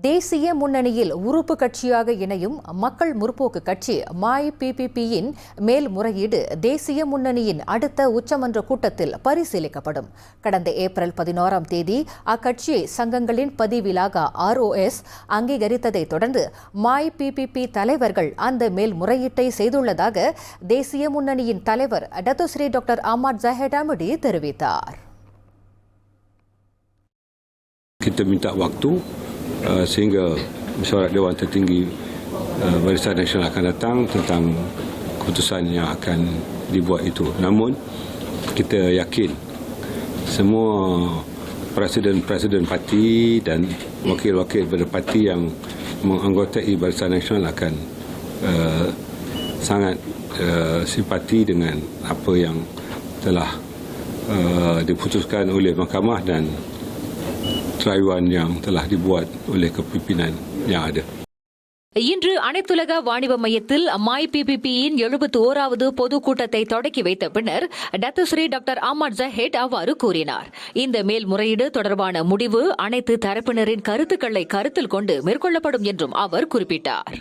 தேசிய முன்னணியில் உறுப்பு கட்சியாக இணையும் மக்கள் முற்போக்கு கட்சி மாய் பிபிபியின் மேல்முறையீடு தேசிய முன்னணியின் அடுத்த உச்சமன்ற கூட்டத்தில் பரிசீலிக்கப்படும். கடந்த ஏப்ரல் பதினோராம் தேதி அக்கட்சியை சங்கங்களின் பதிவிலாக ஆர்ஓஎஸ் அங்கீகரித்ததைத் தொடர்ந்து மாய் பிபிபி தலைவர்கள் அந்த மேல்முறையீட்டை செய்துள்ளதாக தேசிய முன்னணியின் தலைவர் டத்துஸ்ரீ டாக்டர் அஹ்மத் ஜஹெட் தெரிவித்தார். Kita minta waktu. Sehingga mesyuarat Dewan Tertinggi uh, Barisan Nasional akan datang tentang keputusan yang akan dibuat itu. Namun kita yakin semua presiden-presiden parti dan wakil-wakil daripada parti yang menganggotai Barisan Nasional akan uh, sangat uh, simpati dengan apa yang telah uh, diputuskan oleh mahkamah dan rayuan yang telah dibuat oleh kepimpinan yang ada. இன்று அனைத்துலக வாணிப மையத்தில் மாய் பிபிபியின் எழுபத்தி ஓராவது பொதுக்கூட்டத்தை தொடக்கி வைத்த பின்னர் Datuk Seri doctor Ahmed ஜஹேட் அவ்வாறு கூறினார் இந்த மேல்முறையீடு தொடர்பான முடிவு அனைத்து தரப்பினரின் கருத்துக்களை கருத்தில் கொண்டு மேற்கொள்ளப்படும் என்றும் அவர் குறிப்பிட்டார்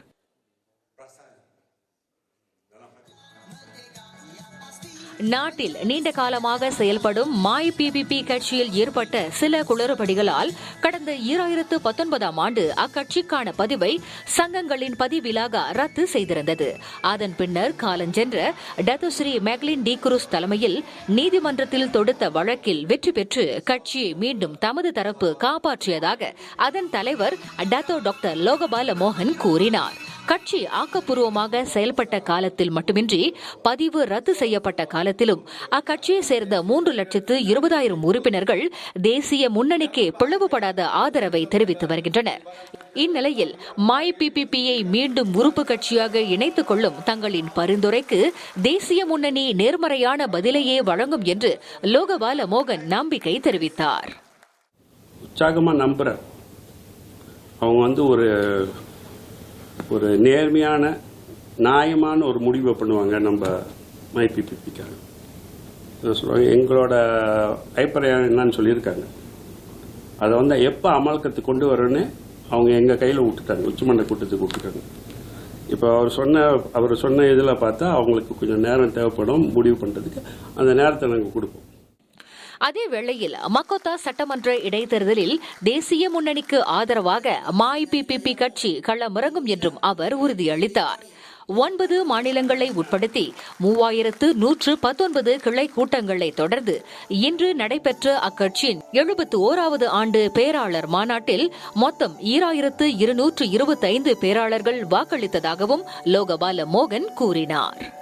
நாட்டில் நீண்ட காலமாக செயல்படும் மாய் பிபிபி கட்சியில் ஏற்பட்ட சில குளறுபடிகளால் கடந்த ஈராயிரத்து பத்தொன்பதாம் ஆண்டு அக்கட்சிக்கான பதிவை சங்கங்களின் பதிவிலாக ரத்து செய்திருந்தது. அதன் பின்னர் காலஞ்சென்ற டத்துஸ்ரீ மெக்லின் டி குரூஸ் தலைமையில் நீதிமன்றத்தில் தொடுத்த வழக்கில் வெற்றி பெற்று கட்சியை மீண்டும் தமது தரப்பு காப்பாற்றியதாக அதன் தலைவர் டத்தோ டாக்டர் லோகபால மோகன் கூறினார். கட்சி ஆக்கப்பூர்வமாக செயல்பட்ட காலத்தில் மட்டுமின்றி பதிவு ரத்து செய்யப்பட்ட காலத்திலும் அக்கட்சியை சேர்ந்த மூன்று லட்சத்து இருபதாயிரம் உறுப்பினர்கள் தேசிய முன்னணிக்கு பிளவுபடாத ஆதரவை தெரிவித்து வருகின்றனர். இந்நிலையில் மாய் பிபிபியை மீண்டும் உறுப்பு கட்சியாக இணைத்துக் கொள்ளும் தங்களின் பரிந்துரைக்கு தேசிய முன்னணி நேர்மறையான பதிலையே வழங்கும் என்று லோகபால மோகன் நம்பிக்கை தெரிவித்தார். உற்சாகமாக நம்புகிறேன் அவங்க வந்து ஒரு ஒரு நேர்மையான நியாயமான ஒரு முடிவை பண்ணுவாங்க நம்ம மைபிபிபிக்காக என்ன சொல்லுவாங்க எங்களோட அபிப்பிராயம் என்னன்னு சொல்லியிருக்காங்க. அதை வந்து எப்போ அமல்கத்துக்கு கொண்டு வரணும்னு அவங்க எங்கள் கையில் விட்டுட்டாங்க. உச்சமன்ற கூட்டத்துக்கு விட்டுட்டாங்க. இப்போ அவர் சொன்ன அவர் சொன்ன இதில் பார்த்தா அவங்களுக்கு கொஞ்சம் நேரம் தேவைப்படும் முடிவு பண்ணுறதுக்கு அந்த நேரத்தை நாங்கள் கொடுப்போம். அதே வேளையில் மக்கோத்தா சட்டமன்ற இடைத்தேர்தலில் தேசிய முன்னணிக்கு ஆதரவாக மாய் பிபிபி கட்சி களமிறங்கும் என்றும் அவர் உறுதியளித்தார். ஒன்பது மாநிலங்களை உட்படுத்தி மூவாயிரத்து நூற்று பத்தொன்பது கிளை கூட்டங்களை தொடர்ந்து இன்று நடைபெற்ற அக்கட்சியின் எழுபத்து ஓராவது ஆண்டு பேராளர் மாநாட்டில் மொத்தம் ஈராயிரத்து இருநூற்று இருபத்தைந்து பேராளர்கள் வாக்களித்ததாகவும் லோகபால மோகன் கூறினார்.